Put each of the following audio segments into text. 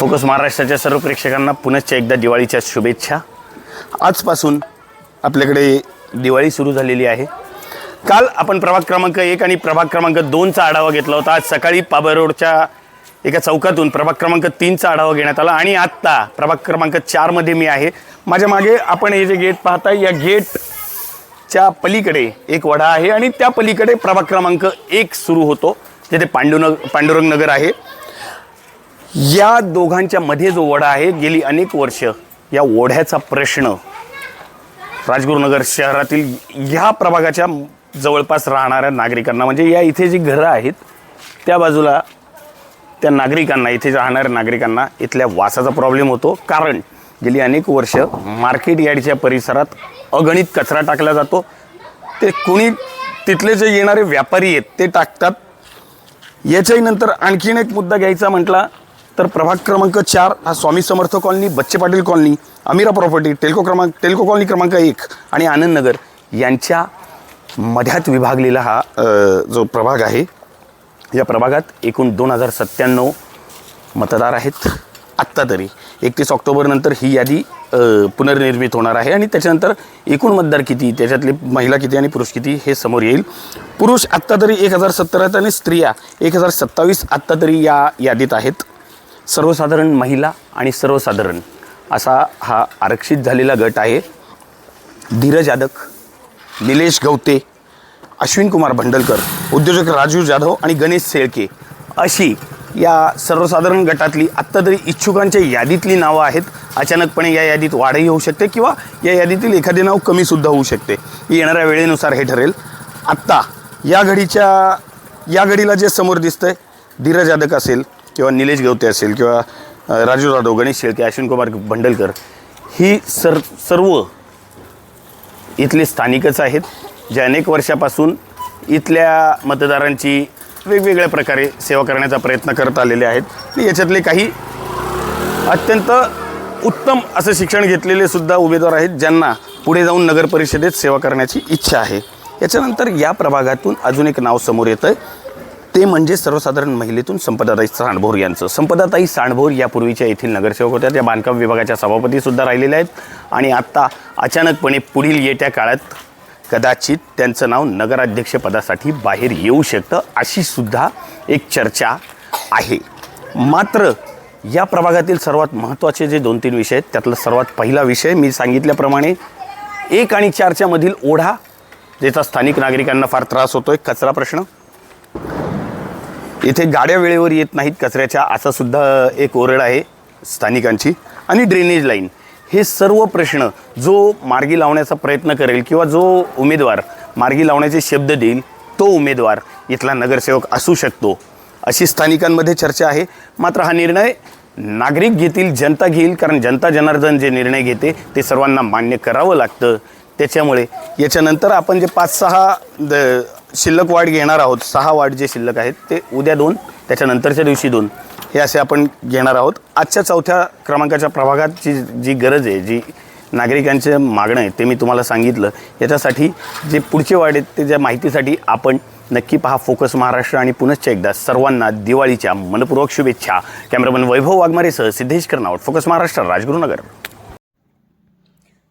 Focus महाराष्ट्राच्या सर्व प्रेक्षकांना पुनश्च एकदा दिवाळीच्या शुभेच्छा. आजपासून आपल्याकडे दिवाळी सुरू झालेली आहे. काल आपण प्रभाग क्रमांक एक आणि प्रभाग क्रमांक दोनचा आढावा घेतला होता. आज सकाळी पाबर रोडच्या एका चौकातून प्रभाग क्रमांक तीनचा आढावा घेण्यात आला आणि आत्ता प्रभाग क्रमांक चारमध्ये मी आहे. माझ्या मागे आपण हे जे गेट पाहता या गेटच्या पलीकडे एक वडा आहे आणि त्या पलीकडे प्रभाग क्रमांक एक सुरू होतो जिथे पांडुनग पांडुरंग नगर आहे. या दोघांच्या मध्ये जो ओढा आहे गेली अनेक वर्ष या ओढ्याचा प्रश्न राजगुरुनगर शहरातील ह्या प्रभागाच्या जवळपास राहणाऱ्या नागरिकांना म्हणजे या इथे जी घरं आहेत त्या बाजूला त्या नागरिकांना इथे राहणाऱ्या नागरिकांना इथल्या वासाचा प्रॉब्लेम होतो. कारण गेली अनेक वर्ष मार्केट यार्डच्या परिसरात अगणित कचरा टाकला जातो. ते कोणी तिथले जे येणारे व्यापारी आहेत ते टाकतात. याच्याही नंतर आणखीन एक मुद्दा घ्यायचा म्हटला तर प्रभाग क्रमांक चार हा स्वामी समर्थ कॉलनी बच्चे Patil colony Amira property Telco क्रमांक टेल्को कॉलनी क्रमांक एक आणि आनंद नगर यांच्या मध्यात विभागलेला हा जो प्रभाग आहे. या प्रभागात एकूण दोन हजार सत्त्याण्णव मतदार आहेत. आत्ता तरी एकतीस ऑक्टोबरनंतर ही यादी पुनर्निर्मित होणार आहे आणि त्याच्यानंतर एकूण मतदार किती त्याच्यातले महिला किती आणि पुरुष किती हे समोर येईल. पुरुष आत्ता तरी एक हजार सत्तर आहेत आणि स्त्रिया एक हजार सत्तावीस आत्ता तरी या यादीत आहेत. सर्वसाधारण महिला आणि सर्वसाधारण असा हा आरक्षित झालेला गट आहे. धीरज यादक निलेश गवते अश्विन कुमार भंडलकर उद्योजक राजू जाधव आणि गणेश सेळके अशी या सर्वसाधारण गटातली आत्ता तरी इच्छुकांच्या यादीतली नावं आहेत. अचानकपणे या यादीत वाढही होऊ शकते किंवा या यादीतील एखादे नाव कमीसुद्धा होऊ शकते. येणाऱ्या वेळेनुसार हे ठरेल. आत्ता या घडीच्या या घडीला जे समोर दिसतंय धीरज यादक असेल किंवा निलेश गवते असेल किंवा राजू जाधव गणेश शेळके अश्विन कुमार भंडलकर ही सर सर्व इथले स्थानिकच आहेत जे अनेक वर्षापासून इथल्या मतदारांची वेगवेगळ्या प्रकारे सेवा करण्याचा प्रयत्न करत आलेले आहेत. याच्यातले काही अत्यंत उत्तम असं शिक्षण घेतलेले सुद्धा उमेदवार आहेत ज्यांना पुढे जाऊन नगर परिषदेत सेवा करण्याची इच्छा आहे. याच्यानंतर या प्रभागातून अजून एक नाव समोर येतं आहे ते म्हणजे सर्वसाधारण महिलेतून संपदाताई सांडभोर यांचं. संपदाताई सांडभोर यापूर्वीच्या येथील नगरसेवक होत्या. त्या बांधकाम विभागाच्या सभापतीसुद्धा राहिलेल्या आहेत. आणि आत्ता अचानकपणे पुढील येत्या काळात कदाचित त्यांचं नाव नगराध्यक्षपदासाठी बाहेर येऊ शकतं अशी सुद्धा एक चर्चा आहे. मात्र या प्रभागातील सर्वात महत्त्वाचे जे दोन तीन विषय आहेत त्यातला सर्वात पहिला विषय मी सांगितल्याप्रमाणे एक आणि चारच्यामधील ओढा ज्याचा स्थानिक नागरिकांना फार त्रास होतो आहे कचरा प्रश्न. इथे गाड्या वेळेवर येत नाहीत कचऱ्याच्या असा सुद्धा एक ओरड आहे स्थानिकांची. आणि ड्रेनेज लाईन हे सर्व प्रश्न जो मार्गी लावण्याचा प्रयत्न करेल किंवा जो उमेदवार मार्गी लावण्याचे शब्द देईल तो उमेदवार इथला नगरसेवक असू शकतो अशी स्थानिकांमध्ये चर्चा आहे. मात्र हा निर्णय नागरिक घेतील जनता घेईल कारण जनता जनार्दन जे निर्णय घेते ते सर्वांना मान्य करावं लागतं. त्याच्यामुळे याच्यानंतर आपण जे पाच सहा द शिल्लक वाढ घेणार आहोत सहा वाढ जे शिल्लक आहेत ते उद्या दोन त्याच्यानंतरच्या दिवशी दोन हे असे आपण घेणार आहोत. आजच्या चौथ्या क्रमांकाच्या प्रभागात जी जी गरज आहे जी नागरिकांचे मागणं आहे ते मी तुम्हाला सांगितलं. याच्यासाठी जे पुढचे वाढ आहेत ते ज्या माहितीसाठी आपण नक्की पहा फोकस महाराष्ट्र आणि पुनश्च एकदा सर्वांना दिवाळीच्या मनपूर्वक शुभेच्छा. कॅमेरामन वैभव वाघमारेसह सिद्धेश कर्नावट फोकस महाराष्ट्र राजगुरुनगर.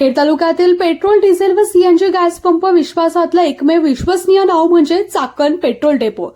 खेड तालुक्यातील पेट्रोल डिझेल व सीएनजी गॅस पंप विश्वासातला एकमेव विश्वसनीय नाव म्हणजे चाकण पेट्रोल डेपो.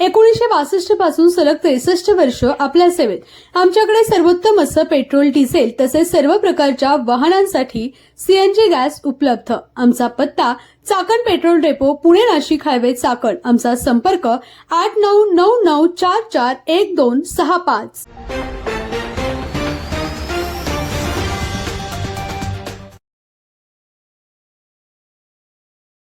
एकोणीसशे बासष्टपासून सलग त्रेसष्ट वर्ष आपल्या सेवेत. आमच्याकडे सर्वोत्तम असं पेट्रोल डिझेल तसेच सर्व प्रकारच्या वाहनांसाठी सीएनजी गॅस उपलब्ध. आमचा पत्ता Chakan petrol depot Pune Nashik highway Chakan. आमचा संपर्क आठ नऊ नऊ नऊ चार चार एक दोन सहा पाच.